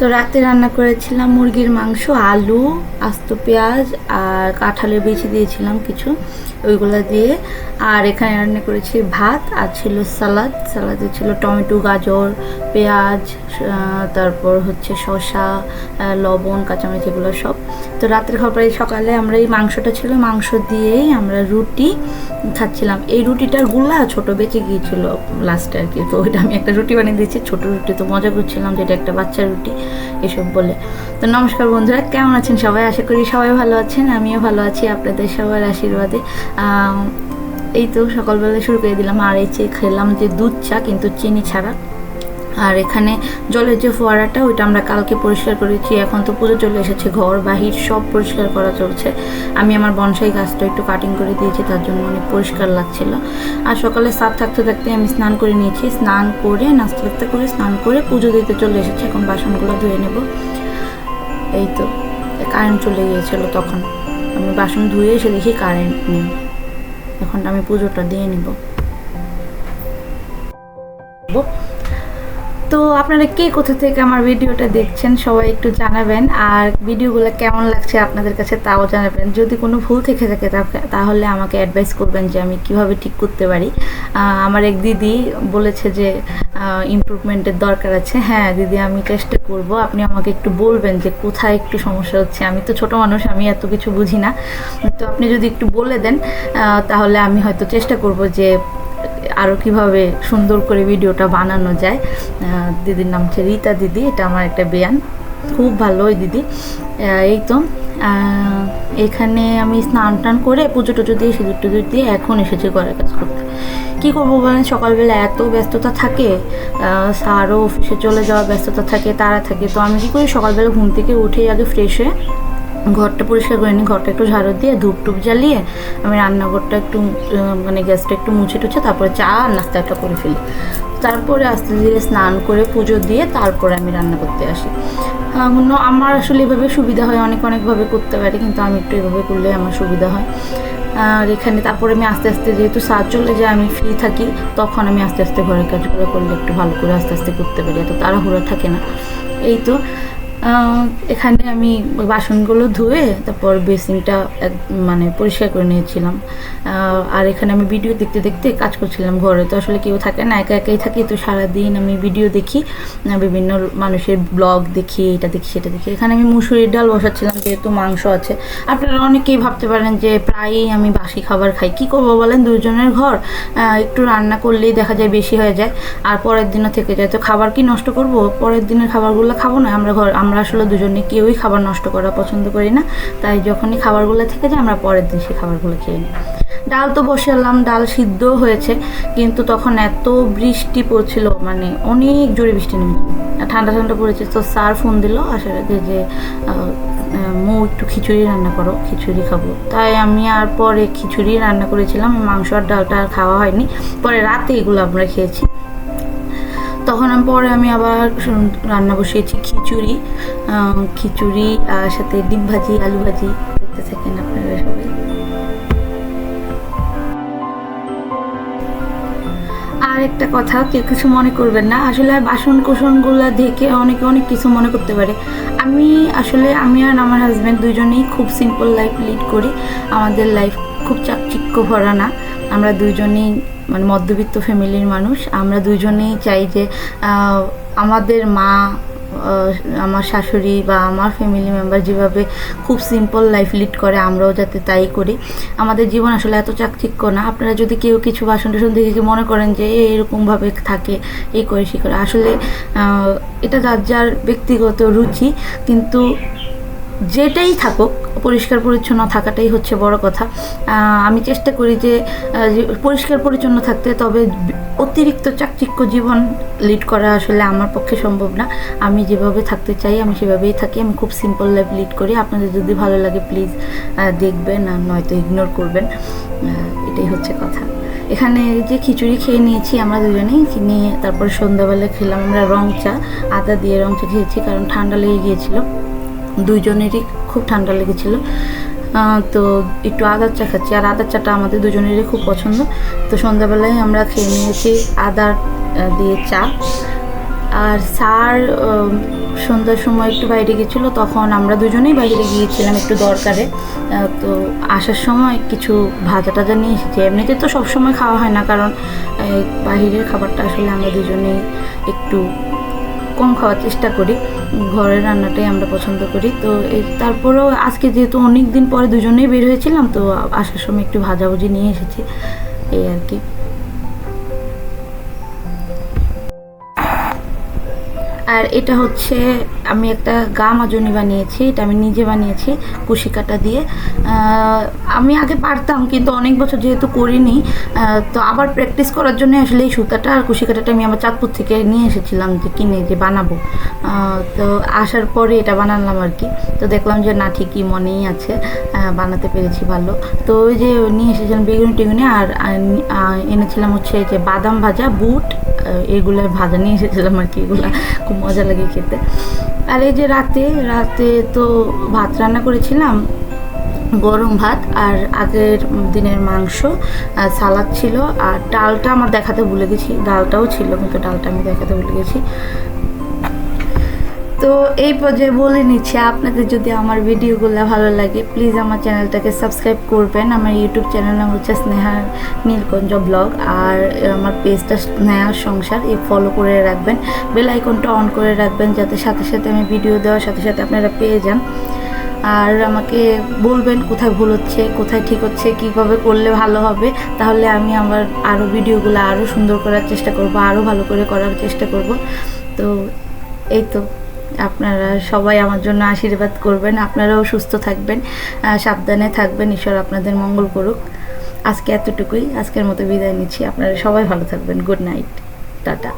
তো রাতে রান্না করেছিলাম মুরগির মাংস, আলু, আস্ত পেঁয়াজ আর কাঁঠালের বেছে দিয়েছিলাম কিছু, ওইগুলো দিয়ে। আর এখানে রান্না করেছি ভাত আর ছিল সালাদ। সালাদে ছিল টমেটো, গাজর, পেঁয়াজ তারপর হচ্ছে আহ, লবণ কাঁচামরিচ এগুলো সব। তো রাতের খাবার সকালে আমরা এই মাংসটা ছিল মাংস দিয়েই আমরা রুটি খাচ্ছিলাম। এই রুটিটারগুলা ছোট বেঁচে গিয়েছিল লাস্টে আর কি। তো ওইটা আমি একটা রুটি বানিয়ে দিয়েছি ছোট রুটি। তো মজা করছিলাম যেটা একটা বাচ্চার রুটি এসব বলে। তো নমস্কার বন্ধুরা কেমন আছেন সবাই? আশা করি সবাই ভালো আছেন আমিও ভালো আছি আপনাদের সবার আশীর্বাদে। এই তো সকালবেলা শুরু করে দিলাম। আর এই যে খেলাম যে দুধ চা কিন্তু চিনি ছাড়া। আর এখানে জলের যে ফোয়ারাটা, ওইটা আমরা কালকে পরিষ্কার করেছি। এখন তো পুজো চলে এসেছে, ঘর, বাহির সব পরিষ্কার করা চলছে। আমি আমার বনসাই গাছটা একটু কাটিং করে দিয়েছি, তার জন্য অনেক পরিষ্কার লাগছিল। আর সকালে সাত থাকতে থাকতে আমি স্নান করে নিয়েছি। স্নান করে, নাস্তা টাস্তা করে, স্নান করে পুজো দিতে চলে এসেছি। এখন বাসনগুলো ধুয়ে নেব। এই তো কারেন্ট চলে গিয়েছিল তখন। আমি বাসন ধুয়ে এসে দেখি কারেন্ট নেই। এখন আমি পুজোটা দিয়ে নিব। তো আপনারা কে কোথা থেকে আমার ভিডিওটা দেখছেন, সবাই একটু জানাবেন। আর ভিডিওগুলো কেমন লাগছে আপনাদের কাছে তাও জানাবেন। যদি কোনো ভুল থেকে থাকে তাহলে আমাকে অ্যাডভাইস করবেন যে আমি কীভাবে ঠিক করতে পারি। আমার এক দিদি বলেছে যে ইমপ্রুভমেন্টের দরকার আছে। হ্যাঁ দিদি, আমি চেষ্টা করব। আপনি আমাকে একটু বলবেন যে কোথায় একটু সমস্যা হচ্ছে। আমি তো ছোট মানুষ, আমি এত কিছু বুঝি না। তো আপনি যদি একটু বলে দেন তাহলে আমি হয়তো চেষ্টা করব যে আরও কীভাবে সুন্দর করে ভিডিওটা বানানো যায় দিদির নাম হচ্ছে রীতা দিদি, এটা আমার একটা বেয়ান, খুব ভালো ওই দিদি। এই তো এখানে আমি স্নান টান করে পুজো টুজো দিয়ে, সিঁদুর টুজুর দিয়ে এখন এসেছি ঘরের কাজ করতে। কী করব বলেন, সকালবেলা এত ব্যস্ততা থাকে স্যারও অফিসে চলে যাওয়ার ব্যস্ততা থাকে, তারা থাকে, তো আমি কী করি, সকালবেলা ঘুম থেকে উঠেই আগে ফ্রেশ হয়ে ঘরটা পরিষ্কার করে নিই ঘরটা একটু ঝাড়ু দিয়ে ধূপ টুপ জ্বালিয়ে আমি রান্নাঘরটা একটু মানে গ্যাসটা একটু মুছে টুছে তারপরে চা আর নাস্তাটা করে ফেলি। তারপরে আস্তে ধীরে স্নান করে পুজো দিয়ে তারপরে আমি রান্না করতে আসি। অন্য আমার আসলে এভাবে সুবিধা হয়, অনেক অনেকভাবে করতে পারি, কিন্তু আমি একটু এভাবে করলে আমার সুবিধা হয়। আর এখানে তারপরে আমি আস্তে আস্তে যেহেতু সার চলে যায়, আমি ফ্রি থাকি, তখন আমি আস্তে আস্তে ঘরের কাজগুলো করলে একটু ভালো করে আস্তে আস্তে করতে পারি, এত তাড়াহুড়ো থাকে না। এই তো এখানে আমি বাসনগুলো ধুয়ে তারপর বেসিনটা মানে পরিষ্কার করে নিয়েছিলাম। আর এখানে আমি ভিডিও দেখতে দেখতে কাজ করছিলাম ঘরে। তো আসলে কেউ থাকে না, একা একাই থাকি। তো সারাদিন আমি ভিডিও দেখি বিভিন্ন মানুষের ব্লগ দেখি, এটা দেখি, সেটা দেখি। এখানে আমি মুসুরির ডাল বসাচ্ছিলাম, যেহেতু মাংস আছে। আপনারা অনেকেই ভাবতে পারেন যে প্রায়ই আমি বাসি খাবার খাই। কি করব বলেন? দুজনের ঘর। একটু রান্না করলেই দেখা যায় বেশি হয়ে যায়। আর পরের দিনও থেকে যায়। তো খাবার কি নষ্ট করব? পরের দিনের খাবারগুলো খাব না? আমরা ঘর আমরা আসলে দুজনে কেউই খাবার নষ্ট করা পছন্দ করি না। তাই যখনই খাবারগুলো থেকে যায় আমরা পরের দিন সেই খাবারগুলো খেয়ে নিই। ডাল তো বসালাম ডাল সিদ্ধ হয়েছে কিন্তু তখন এত বৃষ্টি পড়ছিল মানে অনেক জোরে বৃষ্টি নেমে ঠান্ডা ঠান্ডা পড়েছে তো স্যার ফোন দিল আগে যে আহ, মৌ একটু খিচুড়ি রান্না করো খিচুড়ি খাব। তাই আমি আর পরে খিচুড়ি রান্না করেছিলাম মাংস আর ডালটা আর খাওয়া হয়নি। পরে রাতে এগুলো আমরা খেয়েছি। তখন পরে আমি আবার রান্না বসিয়েছি খিচুড়ি খিচুড়ি আর সাথে ডিম ভাজি, আলু ভাজি দেখতে থাকেন আপনারা সবাই। আর একটা কথা, কেউ কিছু মনে করবেন না, আসলে বাসন কোসনগুলো দেখে অনেকে অনেক কিছু মনে করতে পারে। আমি আসলে, আমি আর আমার হাজব্যান্ড দুজনেই খুব সিম্পল লাইফ লিড করি। আমাদের লাইফ খুব চাকচিক্য ভরা না। আমরা দুজনেই মানে মধ্যবিত্ত ফ্যামিলির মানুষ, আমরা দুজনেই চাই যে আমাদের মা আমার শাশুড়ি বা আমার ফ্যামিলি মেম্বার যেভাবে খুব সিম্পল লাইফ লিড করে, আমরাও যাতে তাই করি। আমাদের জীবন আসলে এত চাকচিক্য না। আপনারা যদি কেউ কিছু বাসন টাসন দেখে কি মনে করেন যে এরকমভাবে থাকে এই করে, সে করে, আসলে এটা যার যার ব্যক্তিগত রুচি, কিন্তু যেটাই থাকুক, পরিষ্কার পরিচ্ছন্ন থাকাটাই হচ্ছে বড় কথা। আমি চেষ্টা করি যে পরিষ্কার পরিচ্ছন্ন থাকতে, তবে অতিরিক্ত চাকচিক্য জীবন লিড করা আসলে আমার পক্ষে সম্ভব না। আমি যেভাবে থাকতে চাই, আমি সেভাবেই থাকি। আমি খুব সিম্পল লাইফ লিড করি। আপনাদের যদি ভালো লাগে প্লিজ দেখবেন আর নয়তো ইগনোর করবেন। এটাই হচ্ছে কথা। এখানে যে খিচুড়ি খেয়ে নিয়েছি, আমরা দুজনেই নিয়ে তারপর সন্ধ্যাবেলা খেলাম আমরা রং চা। আদা দিয়ে রং চা খেয়েছি, কারণ ঠান্ডা লেগে গিয়েছিল। দুইজনেরই খুব ঠান্ডা লেগেছিল। তো একটু আদার চা খাচ্ছি। আর আদার চাটা আমাদের দুজনেরই খুব পছন্দ। তো সন্ধ্যাবেলায় আমরা খেয়ে নিয়েছি আদার দিয়ে চা। আর স্যার সন্ধ্যার সময় একটু বাইরে গেছিল, তখন আমরা দুজনেই বাইরে গিয়েছিলাম একটু দরকারে। তো আসার সময় কিছু ভাজা টাজা নিয়ে এসেছি। এমনিতে তো সবসময় খাওয়া হয় না, কারণ বাহিরের খাবারটা আসলে আমরা দুজনেই একটু কম খাওয়ার চেষ্টা করি। ঘরের রান্নাটাই আমরা পছন্দ করি। তো তারপরেও আজকে যেহেতু অনেক দিন পরে দুজনেই বের হয়েছিলাম, তো আসার সময় একটু ভাজাভুজি নিয়ে এসেছি। এই আর কি। আর এটা হচ্ছে আমি একটা গা মাজনি বানিয়েছি, এটা আমি নিজে বানিয়েছি কুশি কাটা দিয়ে আমি আগে পারতাম কিন্তু অনেক বছর যেহেতু করিনি তো আবার প্র্যাকটিস করার জন্য আসলে এই সুতাটা আর কুশি কাটাটা আমি আমার চাঁদপুর থেকে নিয়ে এসেছিলাম যে কিনে, যে বানাবো। তো আসার পরে এটা বানালাম আর কি। তো দেখলাম যে না, ঠিকই মনেই আছে বানাতে পেরেছি ভালো। তো ওই যে নিয়ে এসেছিলাম বেগুনি টেগুনি আর এনেছিলাম হচ্ছে যে বাদাম ভাজা, বুট এগুলো ভাজা নিয়ে এসেছিলাম আর কি, এগুলো খুব মজা লাগে খেতে। আর এই যে রাতে রাতে তো ভাত রান্না করেছিলাম, গরম ভাত আর আগের দিনের মাংস সালাদ ছিল, আর ডালটা আমার দেখাতে ভুলে গেছি, ডালটাও ছিল, কিন্তু ডালটা আমি দেখাতে ভুলে গেছি। তো এই পর্যায়ে বলে নিচ্ছি, আপনাদের যদি আমার ভিডিওগুলো ভালো লাগে প্লিজ আমার চ্যানেলটাকে সাবস্ক্রাইব করবেন। আমার ইউটিউব চ্যানেল নাম হচ্ছে স্নেহা নীলকঞ্জ ব্লগ আর আমার পেজটা স্নেহার সংসার, এই ফলো করে রাখবেন। বেল আইকনটা অন করে রাখবেন, যাতে সাথে সাথে আমি ভিডিও দেওয়ার সাথে সাথে আপনারা পেয়ে যান। আর আমাকে বলবেন কোথায় ভুল হচ্ছে, কোথায় ঠিক হচ্ছে, কীভাবে করলে ভালো হবে, তাহলে আমি আমার আরও ভিডিওগুলো আরও সুন্দর করার চেষ্টা করব আরও ভালো করে করার চেষ্টা করব। তো এই তো। আপনারা সবাই আমার জন্য আশীর্বাদ করবেন, আপনারাও সুস্থ থাকবেন সাবধানে থাকবেন, ঈশ্বর আপনাদের মঙ্গল করুক। আজকে এতটুকুই, আজকের মতো বিদায় নিচ্ছি, আপনারা সবাই ভালো থাকবেন, গুড নাইট, টাটা।